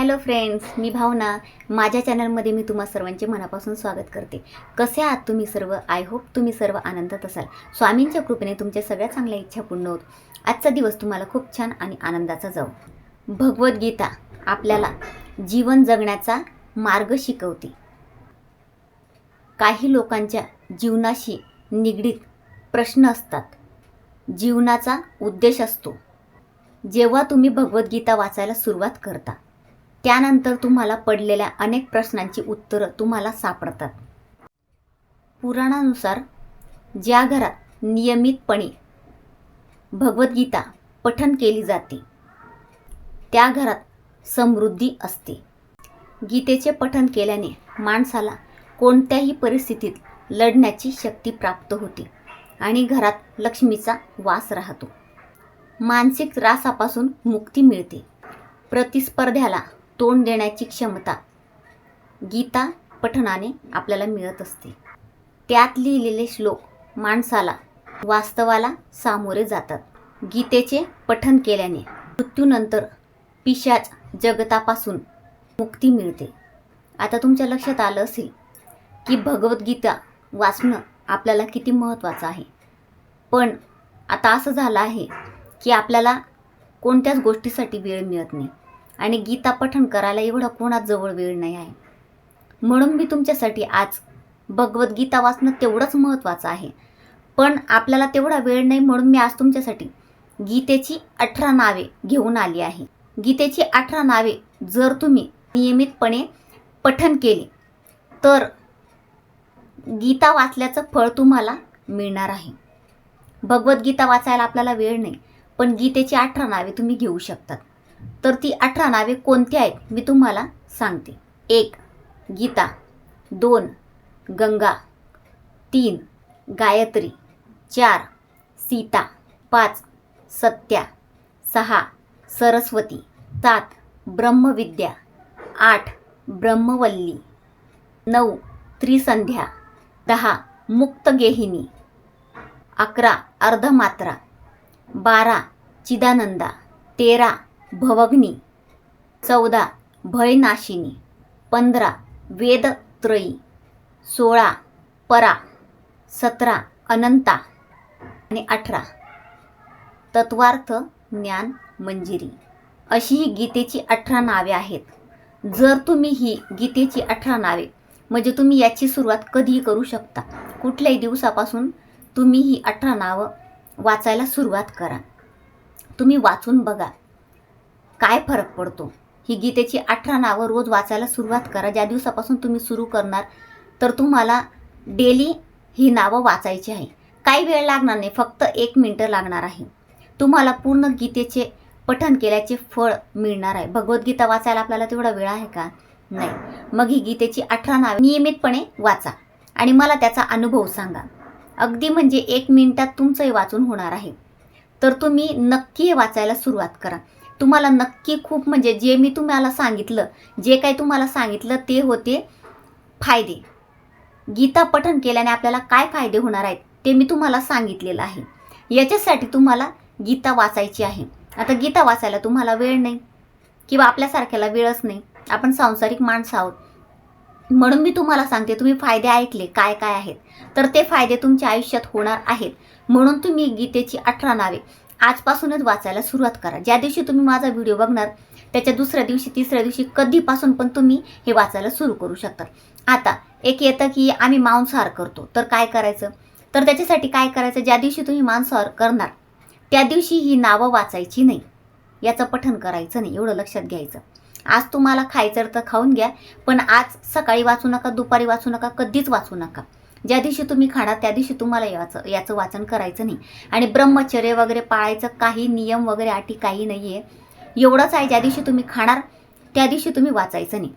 Hello friends मी भावना. माझ्या चॅनलमध्ये मी तुम्हा सर्वांचे मनापासून स्वागत करते. कसे आहात तुम्ही सर्व? आय होप तुम्ही सर्व आनंदात असाल. स्वामींच्या कृपेने तुमच्या सगळ्या चांगल्या इच्छा पूर्ण होत. आजचा दिवस तुम्हाला खूप छान आणि आनंदाचा जाऊ भगवद्गीता आपल्याला जीवन जगण्याचा मार्ग शिकवते. काही लोकांच्या जीवनाशी निगडीत प्रश्न असतात. जीवनाचा उद्देश असतो. जेव्हा तुम्ही भगवद्गीता वाचायला सुरुवात करता त्यानंतर तुम्हाला पडलेल्या अनेक प्रश्नांची उत्तरं तुम्हाला सापडतात. पुराणानुसार ज्या घरात नियमितपणे भगवद्गीता पठन केली जाते त्या घरात समृद्धी असते. गीतेचे पठन केल्याने माणसाला कोणत्याही परिस्थितीत लढण्याची शक्ती प्राप्त होते आणि घरात लक्ष्मीचा वास राहतो. मानसिक त्रासापासून मुक्ती मिळते. प्रतिस्पर्ध्याला तोंड देण्याची क्षमता गीता पठणाने आपल्याला मिळत असते. त्यात लिहिलेले श्लोक माणसाला वास्तवाला सामोरे जातात. गीतेचे पठन केल्याने मृत्यूनंतर पिशाच जगतापासून मुक्ती मिळते. आता तुमच्या लक्षात आलं असेल की भगवद्गीता वाचणं आपल्याला किती महत्त्वाचं आहे. पण आता असं झालं आहे की आपल्याला कोणत्याच गोष्टीसाठी वेळ मिळत नाही. आणि गीता पठण करायला एवढा कोणाजवळ वेळ नाही आहे. म्हणून मी तुमच्यासाठी आज भगवद्गीता वाचणं तेवढंच महत्त्वाचं आहे. पण आपल्याला तेवढा वेळ नाही म्हणून मी आज तुमच्यासाठी गीतेची अठरा नावे घेऊन आली आहे. गीतेची अठरा नावे जर तुम्ही नियमितपणे पठन केले तर गीता वाचल्याचं फळ तुम्हाला मिळणार आहे. भगवद्गीता वाचायला आपल्याला वेळ नाही पण गीतेची अठरा नावे तुम्ही घेऊ शकतात. तर ती अठरा नावे कोणती आहेत मी तुम्हाला सांगते. एक गीता. दोन गंगा. तीन गायत्री. चार सीता. पाच सत्या. सहा सरस्वती. सात ब्रह्मविद्या. आठ ब्रह्मवल्ली. नऊ त्रिसंध्या. दहा मुक्तगेहिनी अकरा अर्धमात्रा. बारा चिदानंदा. तेरा भवग्नी चौदा भयनाशिनी पंधरा वेदत्रयी सोळा परा सतरा अनंता आणि अठरा. तत्वार्थ ज्ञान मंजिरी. अशी ही गीतेची अठरा नावे आहेत. जर तुम्ही ही गीतेची अठरा नावे म्हणजे तुम्ही याची सुरुवात कधीही करू शकता. कुठल्याही दिवसापासून तुम्ही ही अठरा नावं वाचायला सुरुवात करा. तुम्ही वाचून बघा. काय फरक पडतो? ही गीतेची अठरा नावं रोज वाचायला सुरुवात करा. ज्या दिवसापासून तुम्ही सुरू करणार तर तुम्हाला डेली ही नावं वाचायची आहे. काही वेळ लागणार नाही फक्त एक मिनटं लागणार आहे. तुम्हाला पूर्ण गीतेचे पठन केल्याचे फळ मिळणार आहे. भगवद्गीता वाचायला आपल्याला तेवढा वेळ आहे का? नाही. मग ही गीतेची अठरा नावे नियमितपणे वाचा आणि मला त्याचा अनुभव सांगा. अगदी म्हणजे एक मिनिटात तुमचंही वाचून होणार आहे. तर तुम्ही नक्की वाचायला सुरुवात करा. तुम्हाला नक्की खूप म्हणजे जे मी तुम्हाला सांगितलं जे काही तुम्हाला सांगितलं ते होते फायदे. गीता पठन केल्याने आपल्याला काय फायदे होणार आहेत ते मी तुम्हाला सांगितलेलं आहे. याच्यासाठी तुम्हाला गीता वाचायची आहे. आता गीता वाचायला तुम्हाला वेळ नाही किंवा आपल्यासारख्याला वेळच नाही. आपण सांसारिक माणसं आहोत. म्हणून मी तुम्हाला सांगते तुम्ही फायदे ऐकले काय काय आहेत तर ते फायदे तुमच्या आयुष्यात होणार आहेत. म्हणून तुम्ही गीतेची अठरा नावे आजपासूनच वाचायला सुरुवात करा. ज्या दिवशी तुम्ही माझा व्हिडिओ बघणार त्याच्या दुसऱ्या दिवशी तिसऱ्या दिवशी कधीपासून पण तुम्ही हे वाचायला सुरू करू शकता. आता एक येतं की आम्ही मांसाहार करतो. तर काय करायचं? तर त्याच्यासाठी काय करायचं? ज्या दिवशी तुम्ही मांसाहार करणार त्या दिवशी ही नावं वाचायची नाही. याचं पठन करायचं नाही एवढं लक्षात घ्यायचं. आज तुम्हाला खायचं तर खाऊन घ्या पण आज सकाळी वाचू नका दुपारी वाचू नका कधीच वाचू नका. ज्या दिवशी तुम्ही खाणार त्या दिवशी तुम्हाला याचं याचं वाचन करायचं नाही. आणि ब्रह्मचर्य वगैरे पाळायचं काही नियम वगैरे अटी काही नाही आहे एवढंच आहे ज्या दिवशी तुम्ही खाणार त्या दिवशी तुम्ही वाचायचं नाही.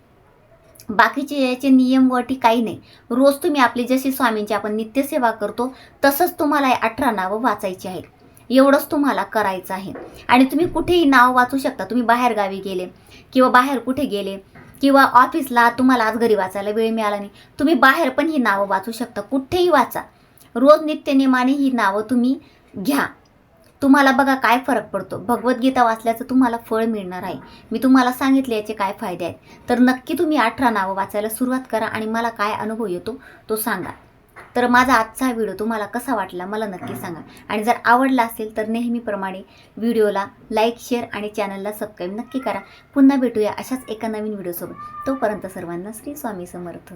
बाकीचे याचे नियम व अटी काही नाही. रोज तुम्ही आपली जशी स्वामींची आपण नित्यसेवा करतो तसंच तुम्हाला हे अठरा नावं वाचायची आहेत. एवढंच तुम्हाला करायचं आहे. आणि तुम्ही कुठेही नाव वाचू शकता. तुम्ही बाहेर गावी गेले किंवा बाहेर कुठे गेले किंवा ऑफिसला तुम्हाला आज घरी वाचायला वेळ मिळाला नाही. तुम्ही बाहेर पण ही नावं वाचू शकता. कुठेही वाचा. रोज नित्यनेमाने ही नावं तुम्ही घ्या. तुम्हाला बघा काय फरक पडतो. भगवद्गीता वाचल्याचं तुम्हाला फळ मिळणार आहे. मी तुम्हाला सांगितले याचे काय फायदे आहेत. तर नक्की तुम्ही अठरा नावं वाचायला सुरुवात करा आणि मला काय अनुभव येतो तो सांगा. तर माझा आजचा व्हिडिओ तुम्हाला कसा वाटला मला नक्की सांगा. आणि जर आवडला असेल तर नेहमीप्रमाणे व्हिडिओला लाईक शेअर आणि चॅनलला सबस्क्राईब नक्की करा. पुन्हा भेटूया अशाच एका नवीन व्हिडिओसोबत. तोपर्यंत सर्वांना श्री स्वामी समर्थ.